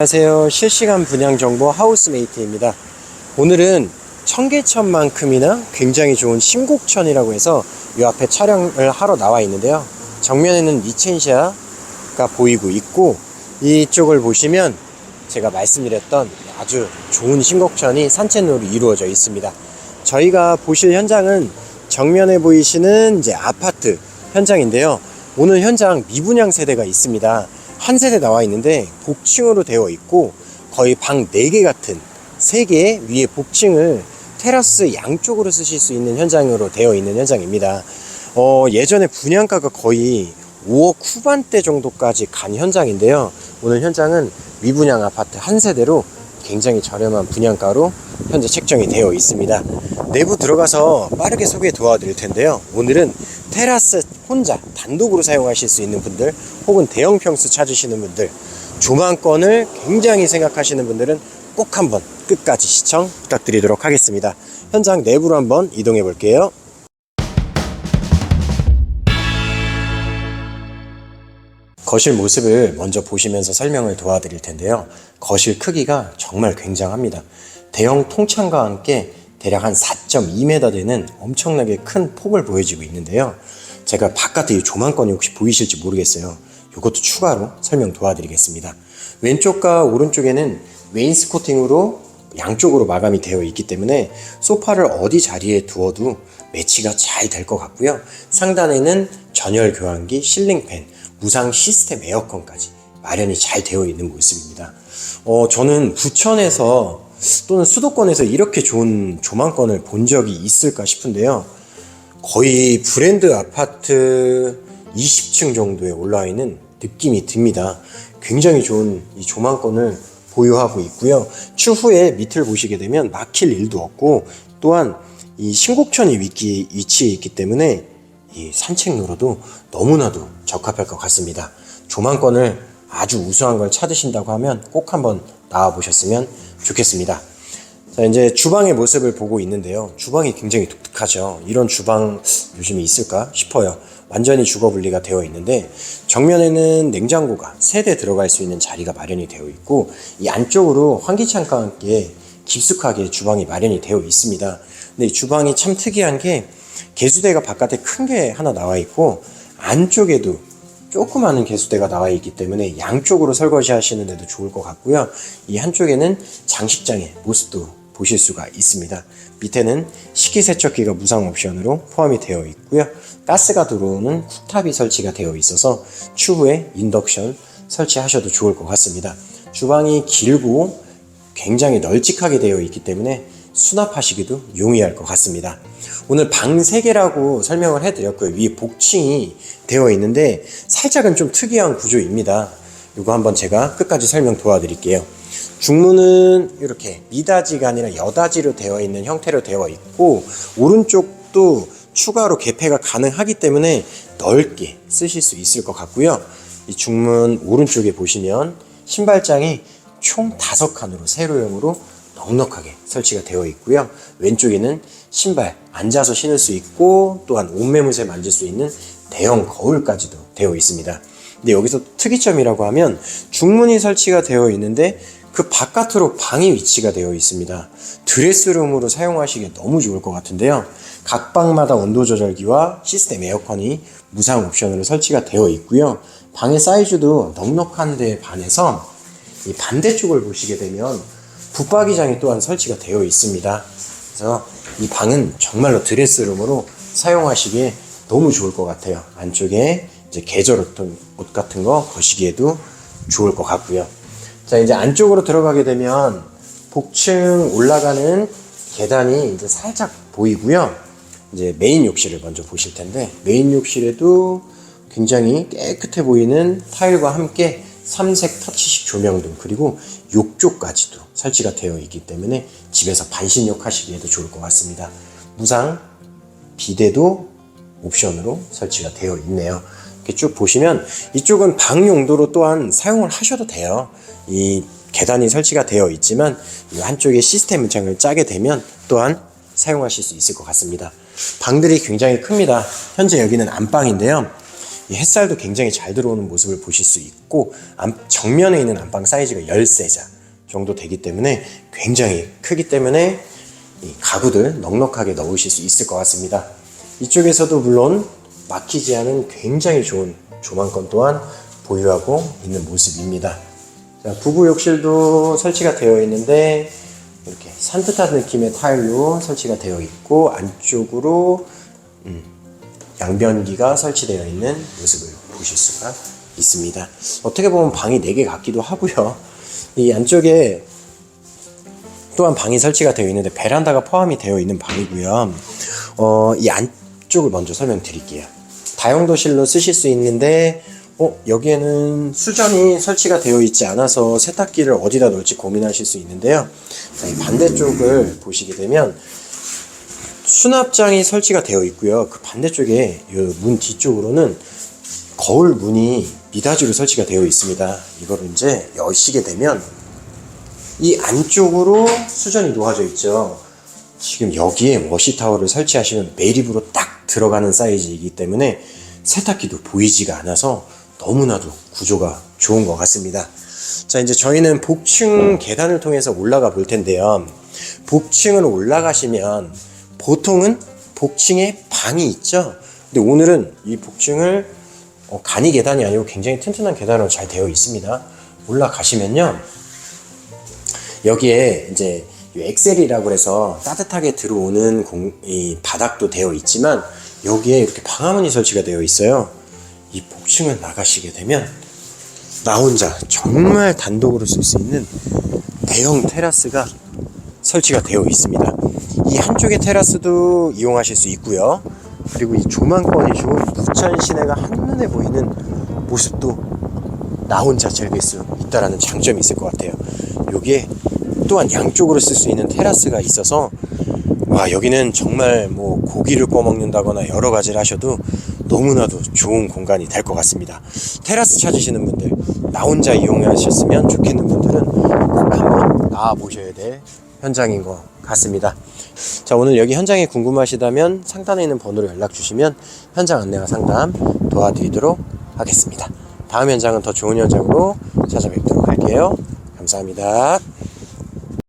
안녕하세요. 실시간 분양 정보 하우스메이트입니다. 오늘은 청계천만큼이나 굉장히 좋은 신곡천이라고 해서 이 앞에 촬영을 하러 나와 있는데요. 정면에는 리첸시아가 보이고 있고 이쪽을 보시면 제가 말씀드렸던 아주 좋은 신곡천이 산책로로 이루어져 있습니다. 저희가 보실 현장은 정면에 보이시는 이제 아파트 현장인데요. 오늘 현장 미분양 세대가 있습니다. 한 세대 나와 있는데 복층으로 되어 있고 거의 방 4개 같은 3개 위에 복층을 테라스 양쪽으로 쓰실 수 있는 현장으로 되어 있는 현장입니다. 어, 예전에 분양가가 거의 5억 후반대 정도까지 간 현장인데요. 오늘 현장은 미분양 아파트 한 세대로 굉장히 저렴한 분양가로 현재 책정이 되어 있습니다. 내부 들어가서 빠르게 소개 도와드릴 텐데요. 오늘은 테라스 혼자 단독으로 사용하실 수 있는 분들 혹은 대형 평수 찾으시는 분들 조망권을 굉장히 생각하시는 분들은 꼭 한번 끝까지 시청 부탁드리도록 하겠습니다. 현장 내부로 한번 이동해 볼게요. 거실 모습을 먼저 보시면서 설명을 도와드릴 텐데요. 거실 크기가 정말 굉장합니다. 대형 통창과 함께 대략 한 4.2m 되는 엄청나게 큰 폭을 보여지고 있는데요. 제가 바깥에 이 조망권이 혹시 보이실지 모르겠어요. 이것도 추가로 설명 도와드리겠습니다. 왼쪽과 오른쪽에는 웨인스코팅으로 양쪽으로 마감이 되어 있기 때문에 소파를 어디 자리에 두어도 매치가 잘 될 것 같고요. 상단에는 전열 교환기, 실링팬, 무상 시스템 에어컨까지 마련이 잘 되어 있는 모습입니다. 어, 저는 부천에서 또는 수도권에서 이렇게 좋은 조망권을 본 적이 있을까 싶은데요. 거의 브랜드 아파트 20층 정도에 올라와 있는 느낌이 듭니다. 굉장히 좋은 이 조망권을 보유하고 있고요. 추후에 밑을 보시게 되면 막힐 일도 없고 또한 이 신곡천이 위치, 위치해 있기 때문에 이 산책로로도 너무나도 적합할 것 같습니다. 조망권을 아주 우수한 걸 찾으신다고 하면 꼭 한번 나와 보셨으면 좋겠습니다. 자, 이제 주방의 모습을 보고 있는데요. 주방이 굉장히 독특하죠. 이런 주방 요즘에 있을까 싶어요. 완전히 주거 분리가 되어 있는데 정면에는 냉장고가 세대 들어갈 수 있는 자리가 마련이 되어 있고 이 안쪽으로 환기창과 함께 깊숙하게 주방이 마련이 되어 있습니다. 근데 이 주방이 참 특이한 게 개수대가 바깥에 큰 게 하나 나와 있고 안쪽에도 조그마한 개수대가 나와 있기 때문에 양쪽으로 설거지 하시는데도 좋을 것 같고요. 이 한쪽에는 장식장의 모습도 보실 수가 있습니다. 밑에는 식기세척기가 무상 옵션으로 포함이 되어 있고요. 가스가 들어오는 쿡탑이 설치가 되어 있어서 추후에 인덕션 설치하셔도 좋을 것 같습니다. 주방이 길고 굉장히 널찍하게 되어 있기 때문에 수납하시기도 용이할 것 같습니다. 오늘 방 3개라고 설명을 해드렸고요. 위에 복층이 되어 있는데 살짝은 좀 특이한 구조입니다. 이거 한번 제가 끝까지 설명 도와드릴게요. 중문은 이렇게 미닫이가 아니라 여닫이로 되어 있는 형태로 되어 있고 오른쪽도 추가로 개폐가 가능하기 때문에 넓게 쓰실 수 있을 것 같고요. 이 중문 오른쪽에 보시면 신발장이 총 다섯 칸으로 세로형으로 넉넉하게 설치가 되어 있고요. 왼쪽에는 신발 앉아서 신을 수 있고 또한 옷매무새 만질 수 있는 대형 거울까지도 되어 있습니다. 근데 여기서 특이점이라고 하면 중문이 설치가 되어 있는데 그 바깥으로 방이 위치가 되어 있습니다. 드레스룸으로 사용하시기에 너무 좋을 것 같은데요. 각 방마다 온도 조절기와 시스템 에어컨이 무상 옵션으로 설치가 되어 있고요. 방의 사이즈도 넉넉한 데 반해서 이 반대쪽을 보시게 되면 붙박이장이 또한 설치가 되어 있습니다. 그래서 이 방은 정말로 드레스룸으로 사용하시기에 너무 좋을 것 같아요. 안쪽에 이제 계절 옷 같은 거 거시기에도 좋을 것 같고요. 자, 이제 안쪽으로 들어가게 되면 복층 올라가는 계단이 이제 살짝 보이고요. 이제 메인 욕실을 먼저 보실 텐데 메인 욕실에도 굉장히 깨끗해 보이는 타일과 함께 삼색 터치식 조명등 그리고 욕조까지도 설치가 되어 있기 때문에 집에서 반신욕 하시기에도 좋을 것 같습니다. 무상 비데도 옵션으로 설치가 되어 있네요. 이렇게 쭉 보시면 이쪽은 방 용도로 또한 사용을 하셔도 돼요. 이 계단이 설치가 되어 있지만 이 한쪽에 시스템 문창을 짜게 되면 또한 사용하실 수 있을 것 같습니다. 방들이 굉장히 큽니다. 현재 여기는 안방인데요. 이 햇살도 굉장히 잘 들어오는 모습을 보실 수 있고 안- 정면에 있는 안방 사이즈가 13자 정도 되기 때문에 굉장히 크기 때문에 이 가구들 넉넉하게 넣으실 수 있을 것 같습니다. 이쪽에서도 물론 막히지 않은 굉장히 좋은 조망권 또한 보유하고 있는 모습입니다. 자, 부부 욕실도 설치가 되어 있는데 이렇게 산뜻한 느낌의 타일로 설치가 되어 있고 안쪽으로 음, 양변기가 설치되어 있는 모습을 보실 수가 있습니다. 어떻게 보면 방이 4개 같기도 하고요. 이 안쪽에 또한 방이 설치가 되어 있는데 베란다가 포함이 되어 있는 방이고요. 어, 이 안쪽을 먼저 설명드릴게요. 다용도실로 쓰실 수 있는데 어, 여기에는 수전이 설치가 되어 있지 않아서 세탁기를 어디다 놓을지 고민하실 수 있는데요. 자, 이 반대쪽을 보시게 되면 수납장이 설치가 되어 있고요. 그 반대쪽에 이문 뒤쪽으로는 거울 문이 미닫이로 설치가 되어 있습니다. 이걸 이제 여시게 되면 이 안쪽으로 수전이 놓아져 있죠. 지금 여기에 워시타워를 설치하시면 매립으로 딱 들어가는 사이즈이기 때문에 세탁기도 보이지가 않아서 너무나도 구조가 좋은 것 같습니다. 자, 이제 저희는 복층 계단을 통해서 올라가 볼 텐데요. 복층으로 올라가시면 보통은 복층에 방이 있죠. 근데 오늘은 이 복층을 어, 간이 계단이 아니고 굉장히 튼튼한 계단으로 잘 되어 있습니다. 올라가시면요. 여기에 이제 이 엑셀이라고 해서 따뜻하게 들어오는 공, 이 바닥도 되어 있지만 여기에 이렇게 방화문이 설치가 되어 있어요. 이 복층을 나가시게 되면 나 혼자 정말 단독으로 쓸 수 있는 대형 테라스가 설치가 되어 있습니다. 이 한쪽의 테라스도 이용하실 수 있고요. 그리고 이 조망권이 좋은 부천 시내가 한눈에 보이는 모습도 나 혼자 즐길 수 있다라는 장점이 있을 것 같아요. 여기에 또한 양쪽으로 쓸 수 있는 테라스가 있어서 와 여기는 정말 뭐 고기를 구워 먹는다거나 여러 가지를 하셔도 너무나도 좋은 공간이 될 것 같습니다. 테라스 찾으시는 분들 나 혼자 이용하셨으면 좋겠는 분들은 꼭 한번 나와 보셔야 될 현장인 것 같습니다. 자 오늘 여기 현장이 궁금하시다면 상단에 있는 번호로 연락 주시면 현장 안내와 상담 도와드리도록 하겠습니다. 다음 현장은 더 좋은 현장으로 찾아뵙도록 할게요. 감사합니다.